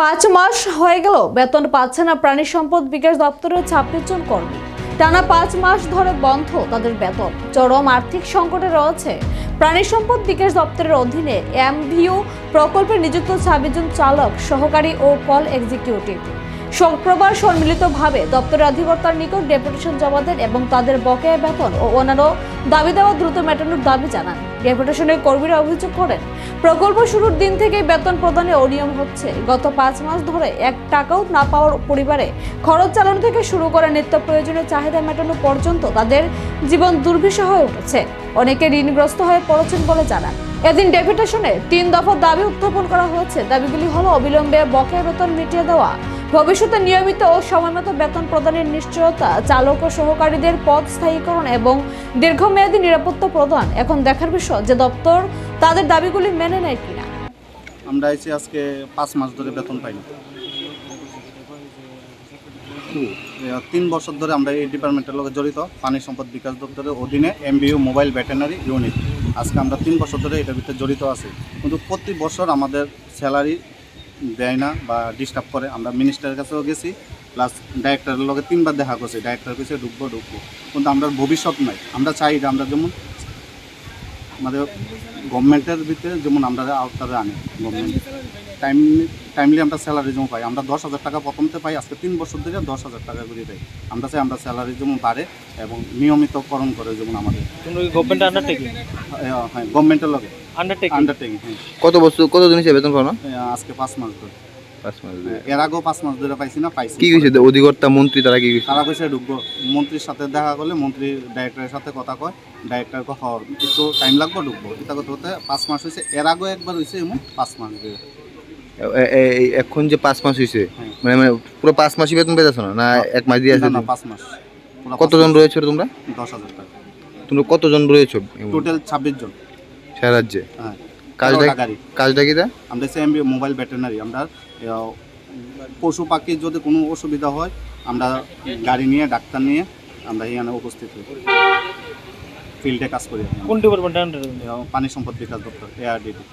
পাঁচ মাস হয়ে গেল, বেতন পাচ্ছে না প্রাণী সম্পদ বিকাশ দপ্তরের ছাব্বিশ জন কর্মী। টানা পাঁচ মাস ধরে বন্ধ তাদের বেতন। চরম আর্থিক সংকটে রয়েছে। প্রাণী সম্পদ বিকাশ দপ্তরের অধীনে এমভিও প্রকল্পে নিযুক্ত ছাব্বিশ জন চালক, সহকারী ও কল এক্সিকিউটিভ। শুক্রবার সম্মিলিতভাবে দপ্তরের অধিকর্তার নিকট ডেপুটেশন জমা দেন এবং তাদের বকেয়া বেতন ও অন্যান্য দাবি দেওয়া দ্রুত মেটানোর দাবি জানান। ডেপুটেশনের কর্মীরা অভিযোগ করেন, প্রকল্প শুরুর দিন থেকে বেতন প্রদানে অনিয়ম হচ্ছে। গত পাঁচ মাস ধরে এক টাকাও না পাওয়ার পরিবারে খরচ চালানো থেকে শুরু করে নিত্য প্রয়োজনীয় চাহিদা মেটানো পর্যন্ত তাদের জীবন দুর্বিষহ হয়ে উঠেছে। অনেকে ঋণগ্রস্ত হয়ে পড়েছেন বলে জানান। এদিন ডেপুটেশনে তিন দফা দাবি উত্থাপন করা হয়েছে। দাবিগুলি হলো অবিলম্বে বকেয়া বেতন মিটিয়ে দেওয়া ভবিষ্যতে নিয়মিত ও সময়মতো বেতন প্রদানের নিশ্চয়তা চালক ও সহকারীদের পদ স্থায়ীকরণ এবং দীর্ঘমেয়াদী নিরাপত্তা প্রদান। এখন দেখার বিষয়, যে দপ্তর তাদের দাবিগুলি মেনে নেয় কিনা। আমরা এসে আজকে পাঁচ মাস ধরে বেতন পাইনি। তিন বছর ধরে আমরা এই ডিপার্টমেন্টের লগে জড়িত, পানি সম্পদ বিকাশ দপ্তরের অধীনে এমবিইউ মোবাইল ভেটেনারি ইউনিট। আজকে আমরা তিন বছর ধরে এটার ভিতরে জড়িত আছি। কিন্তু প্রতি বছর আমাদের স্যালারি দেয় না বা ডিস্টার্ব করে। আমরা মিনিস্টারের কাছেও গেছি প্লাস ডাইরেক্টরের লগে তিনবার দেখা করছি। ডাইরেক্টর কাছে ঢুকবো ঢুকবো। কিন্তু আমরা ভবিষ্যৎ নাই। আমরা চাই যে আমরা যেমন আমাদের গভর্নমেন্টের ভিতরে যেমন আমরা আওতারে আনি। গভর্নমেন্ট টাইম টাইমলি আমরা স্যালারি যেমন পাই। আমরা দশ হাজার টাকা প্রথমতে পাই আজকে তিন বছর ধরে দশ হাজার টাকা করে দেয়। আমরা চাই আমরা স্যালারি যেমন বাড়ে এবং নিয়মিতকরণ করে যেমন আমাদের। কি আন্ডারটেকিং হ্যাঁ, হ্যাঁ গভর্নমেন্টের লগে। আন্ডারটেকিং আন্ডারটেকিং হ্যাঁ। কত বছর কত দিন হিসেবে বেতন পাও না আজকে পাঁচ মাস ধরে। পাঁচ মাস ধরে। এর আগেও পাঁচ মাস ধরে পাইছি না পাইছি। কি কইছে? অধিকর্তা মন্ত্রী তারা কি কইছে? তারা পয়সা ঢুকবো। মন্ত্রীর সাথে দেখা করলে মন্ত্রী ডাইরেক্টরের সাথে কথা কয় ডাইরেক্টর কয় হওয়ার। একটু টাইম লাগবে ঢুকবো। এটা পাঁচ মাস হয়েছে এর আগেও একবার হয়েছে এমন পাঁচ মাস ধরে। এখন যে পাঁচ মাস হইছে হ্যাঁ। মানে মানে পুরো পাঁচ মাসই বেতন পেতেছো না? না এক মাস দিয়ে আছে না, পাঁচ মাস। কতজন রয়েছে তোমরা? দশ হাজার টাকা। তোমরা কতজন রয়েছো? টোটাল ছাব্বিশ জন। সারা রাজ্যে হ্যাঁ। কাজটা কাজটা কি আমরা সেম মোবাইল ভেটেনারি আমরা পশু পাখির যদি কোনো অসুবিধা হয় আমরা গাড়ি নিয়ে ডাক্তার নিয়ে আমরা এখানে উপস্থিত হই। ফিল্ডে কাজ করি কোন ডিপার্টমেন্ট পানি সম্পদ বিকাশ দপ্তর এআরডিটি